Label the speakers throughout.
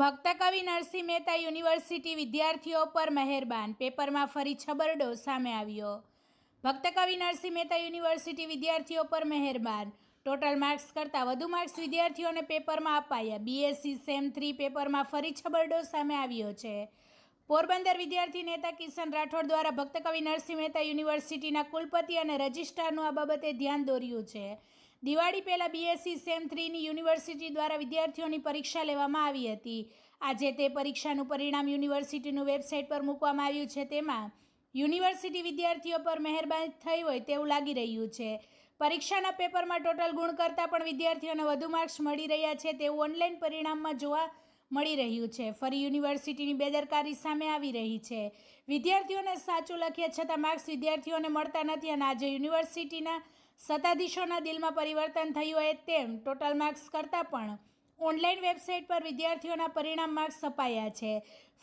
Speaker 1: ભક્ત કવિ નરસિંહ મહેતા યુનિવર્સિટી વિદ્યાર્થીઓ પર મહેરબાન. પેપરમાં ફરી છબરડો સામે આવ્યો. ભક્ત કવિ નરસિંહ મહેતા યુનિવર્સિટી વિદ્યાર્થીઓ પર મહેરબાન. ટોટલ માર્ક્સ કરતાં વધુ માર્ક્સ વિદ્યાર્થીઓને પેપરમાં અપાયા. બીએસસી સેમ થ્રી પેપરમાં ફરી છબરડો સામે આવ્યો છે. પોરબંદર વિદ્યાર્થી નેતા કિશન રાઠોડ દ્વારા ભક્ત કવિ નરસિંહ મહેતા યુનિવર્સિટીના કુલપતિ અને રજિસ્ટ્રારનું આ બાબતે ધ્યાન દોર્યું છે. દિવાળી પહેલાં બીએસસી સેમ થ્રીની યુનિવર્સિટી દ્વારા વિદ્યાર્થીઓની પરીક્ષા લેવામાં આવી હતી. આજે તે પરીક્ષાનું પરિણામ યુનિવર્સિટીનું વેબસાઇટ પર મૂકવામાં આવ્યું છે. તેમાં યુનિવર્સિટી વિદ્યાર્થીઓ પર મહેરબાની થઈ હોય તેવું લાગી રહ્યું છે. પરીક્ષાના પેપરમાં ટોટલ ગુણ કરતાં પણ વિદ્યાર્થીઓને વધુ માર્ક્સ મળી રહ્યા છે. તેવું ઓનલાઈન પરિણામમાં જોવા મળી રહ્યું છે. ફરી યુનિવર્સિટીની બેદરકારી સામે આવી રહી છે. વિદ્યાર્થીઓને સાચું લખ્યા છતાં માર્ક્સ વિદ્યાર્થીઓને મળતા નથી અને આજે યુનિવર્સિટીના સત્તાધીશોના દિલમાં પરિવર્તન થયું હોય તેમ ટોટલ માર્ક્સ કરતાં પણ ઓનલાઈન વેબસાઇટ પર વિદ્યાર્થીઓના પરિણામ માર્ક્સ અપાયા છે.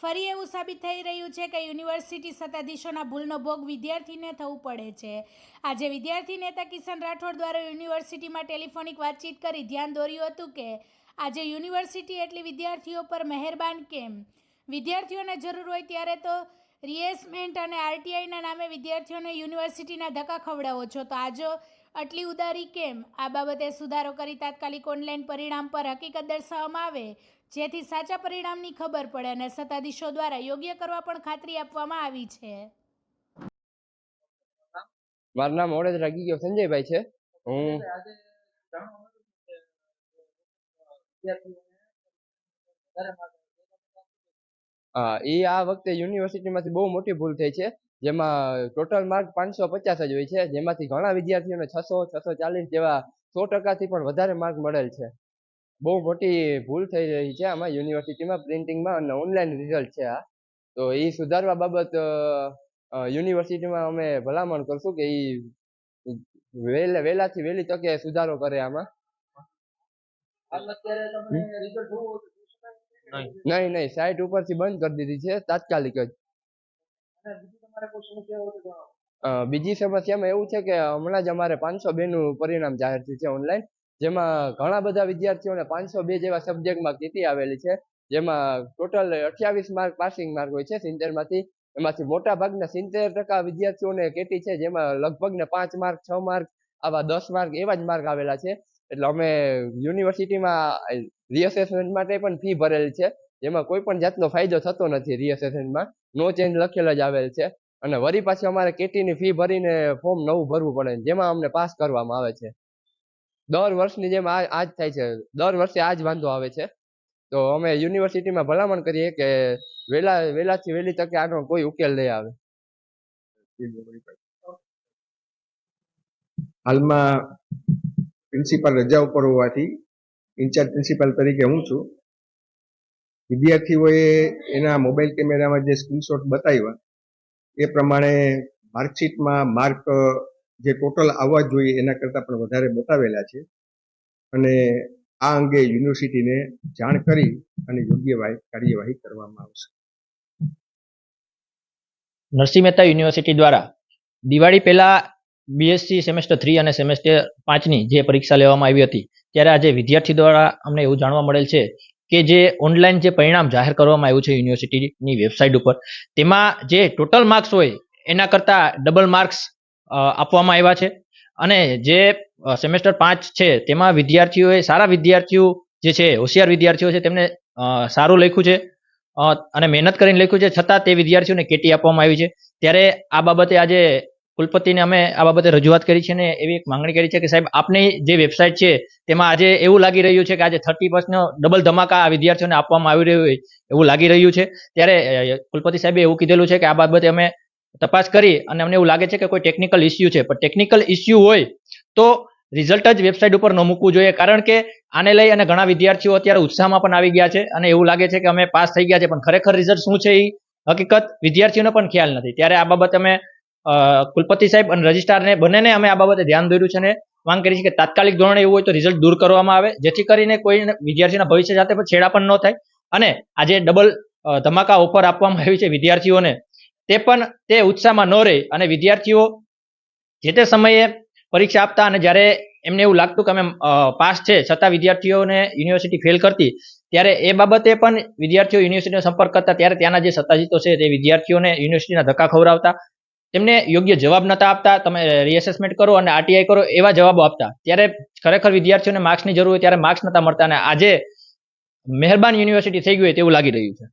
Speaker 1: ફરી એવું સાબિત થઈ રહ્યું છે કે યુનિવર્સિટી સત્તાધીશોના ભૂલનો ભોગ વિદ્યાર્થીને થવું પડે છે. આજે વિદ્યાર્થી નેતા કિશન રાઠોડ દ્વારા યુનિવર્સિટીમાં ટેલિફોનિક વાતચીત કરી ધ્યાન દોર્યું હતું કે, આજે યુનિવર્સિટી એટલી વિદ્યાર્થીઓ પર મહેરબાન કેમ? વિદ્યાર્થીઓને જરૂર હોય ત્યારે તો રિએસમેન્ટ અને આરટીઆઈના નામે વિદ્યાર્થીઓને યુનિવર્સિટીના ધક્કા ખવડાવો છો. તો આજો આટલી ઉદારી કેમ? આ બાબતે સુધારો કરી તાત્કાલિક ઓનલાઈન પરિણામ પર હકીકત દર્શાવવામાં આવે જેથી સાચા પરિણામની ખબર પડે અને સત્તાધીશો દ્વારા યોગ્ય કરવા પણ ખાતરી આપવામાં આવી છે.
Speaker 2: મારું નામ ઓડેદરા ગયો. સંજયભાઈ છે. હું
Speaker 3: વિદ્યાર્થીઓને
Speaker 2: એ આ વખતે યુનિવર્સિટીમાંથી બહુ મોટી ભૂલ થઈ છે. જેમાં ટોટલ માર્ક પાંચસો પચાસ જ હોય છે. જેમાંથી ઘણા વિદ્યાર્થીઓને છસો છસો ચાલીસ જેવા સો ટકાથી પણ વધારે માર્ક મળેલ છે. બહુ મોટી ભૂલ થઈ રહી છે આમાં યુનિવર્સિટીમાં પ્રિન્ટિંગમાં અને ઓનલાઈન રિઝલ્ટ છે આ. તો એ સુધારવા બાબત યુનિવર્સિટીમાં અમે ભલામણ કરશું કે એ વહેલા વહેલાથી વહેલી તકે સુધારો કરે આમાં. નહીં. નહીં સાઈટ ઉપરથી બંધ કરી દીધી છે તાત્કાલિક જ.
Speaker 3: બીજી તમારે કોઈ સમસ્યા હોય તો જણાવો.
Speaker 2: અ, બીજી સમસ્યામાં એવું છે કે હમણાં જ અમારે પાંચસો બે નું પરિણામ જાહેર થયું છે ઓનલાઈન જેમાં ઘણા બધા વિદ્યાર્થીઓને પાંચસો બે જેવા સબ્જેક્ટમાં કીટી આવેલી છે જેમાં ટોટલ અઠ્યાવીસ માર્ક પાસિંગ માર્ક હોય છે સિત્તેરમાંથી એમાંથી મોટા ભાગના સિત્તેર ટકા વિદ્યાર્થીઓને કેટી છે જેમાં લગભગ ને પાંચ માર્ક છ માર્ક આવા દસ માર્ક એવા જ માર્ક આવેલા છે. એટલે અમે યુનિવર્સિટીમાં રિએસેસમેન્ટ માટે પણ ફી ભરેલ છે. જેમાં કોઈ પણ જાતનો ફાયદો થતો નથી રિએસેસમેન્ટમાં નો ચેન્જ લખેલ જ આવેલ છે. અને વરી પાછી અમારે કેટીની ફી ભરીને ફોર્મ નવું ભરવું પડે જેમાં અમને પાસ કરવામાં આવે છે. દર વર્ષની જેમ આ જ થાય છે. દર વર્ષે આ જ વાંધો આવે છે. તો અમે યુનિવર્સિટીમાં ભલામણ કરીએ કે વહેલા વહેલાથી વહેલી તકે આનો કોઈ ઉકેલ લઈ આવે.
Speaker 4: હાલમાં પ્રિન્સિપાલ રજા ઉપર હોવાથી ઇન્ચાર્જ પ્રિન્સિપાલ તરીકે હું છું. વિદ્યાર્થીઓએ એના મોબાઈલ કેમેરામાં જે સ્ક્રીનશોટ બતાવ્યા, એ પ્રમાણે માર્કશીટમાં માર્ક જે ટોટલ આવવા જોઈએ એના કરતાં પણ વધારે બતાવેલા છે. અને આ અંગે યુનિવર્સિટીને જાણ કરી અને યોગ્ય કાર્યવાહી કરવામાં આવશે.
Speaker 5: નરસિંહ મહેતા યુનિવર્સિટી દ્વારા દિવાળી પહેલા બીએસસી સેમેસ્ટર થ્રી અને સેમેસ્ટર પાંચની જે પરીક્ષા લેવામાં આવી હતી, ત્યારે આજે વિદ્યાર્થી દ્વારા અમને એવું જાણવા મળેલ છે કે જે ઓનલાઈન જે પરિણામ જાહેર કરવામાં આવ્યું છે યુનિવર્સિટીની વેબસાઇટ ઉપર, તેમાં જે ટોટલ માર્ક્સ હોય, એના કરતાં ડબલ માર્ક્સ આપવામાં આવ્યા છે. અને જે સેમેસ્ટર પાંચ છે, તેમાં વિદ્યાર્થીઓએ, સારા વિદ્યાર્થીઓ જે છે, હોશિયાર વિદ્યાર્થીઓ છે, તેમને સારું લખ્યું છે અને મહેનત કરીને લખ્યું છે, છતાં તે વિદ્યાર્થીઓને કેટી આપવામાં આવી છે. ત્યારે આ બાબતે આજે કુલપતિને અમે આ બાબતે રજૂઆત કરી છે અને એવી એક માંગણી કરી છે કે સાહેબ, આપની જે વેબસાઇટ છે, તેમાં આજે એવું લાગી રહ્યું છે કે આજે થર્ટી પર્સનો ડબલ ધમાકા આ વિદ્યાર્થીઓને આપવામાં આવી રહ્યું હોય એવું લાગી રહ્યું છે. ત્યારે કુલપતિ સાહેબે એવું કીધેલું છે કે આ બાબતે અમે તપાસ કરી અને અમને એવું લાગે છે કે કોઈ ટેકનિકલ ઇસ્યુ છે. પણ ટેકનિકલ ઇસ્યુ હોય તો રિઝલ્ટ જ વેબસાઇટ ઉપર ન મૂકવું જોઈએ. કારણ કે આને લઈ અને ઘણા વિદ્યાર્થીઓ અત્યારે ઉત્સાહમાં પણ આવી ગયા છે અને એવું લાગે છે કે અમે પાસ થઈ ગયા છે. પણ ખરેખર રિઝલ્ટ શું છે એ હકીકત વિદ્યાર્થીઓને પણ ખ્યાલ નથી. ત્યારે આ બાબતે અમે કુલપતિ સાહેબ અને રજિસ્ટ્રારને બંનેને અમે આ બાબતે ધ્યાન દોર્યું છે અને માંગ કરી છે કે તાત્કાલિક ધોરણે એવું હોય તો રિઝલ્ટ દૂર કરવામાં આવે, જેથી કરીને કોઈ વિદ્યાર્થીના ભવિષ્ય સાથે પણ છેડા પણ ન થાય. અને આજે ડબલ ધમાકા ઓફર આપવામાં આવી છે વિદ્યાર્થીઓને. તે પણ તે ઉત્સાહમાં ન રહે અને વિદ્યાર્થીઓ જે તે સમયે પરીક્ષા આપતા અને જ્યારે એમને એવું લાગતું કે અમે પાસ છે, છતાં વિદ્યાર્થીઓને યુનિવર્સિટી ફેલ કરતી, ત્યારે એ બાબતે પણ વિદ્યાર્થીઓ યુનિવર્સિટીનો સંપર્ક કરતા, ત્યારે ત્યાંના જે સત્તાધીશો છે તે વિદ્યાર્થીઓને યુનિવર્સિટીના ધક્કા ખવડાવતા તેમને યોગ્ય જવાબ નતા આપતા. તમે રીએસેસમેન્ટ કરો અને આરટીઆઈ કરો એવા જવાબો આપતા. ત્યારે ખરેખર વિદ્યાર્થીઓને માર્ક્સની જરૂર હોય ત્યારે માર્ક્સ નતા મળતા. અને આજે મહેરબાન યુનિવર્સિટી થઈ ગઈ હોય તેવું લાગી રહ્યું છે.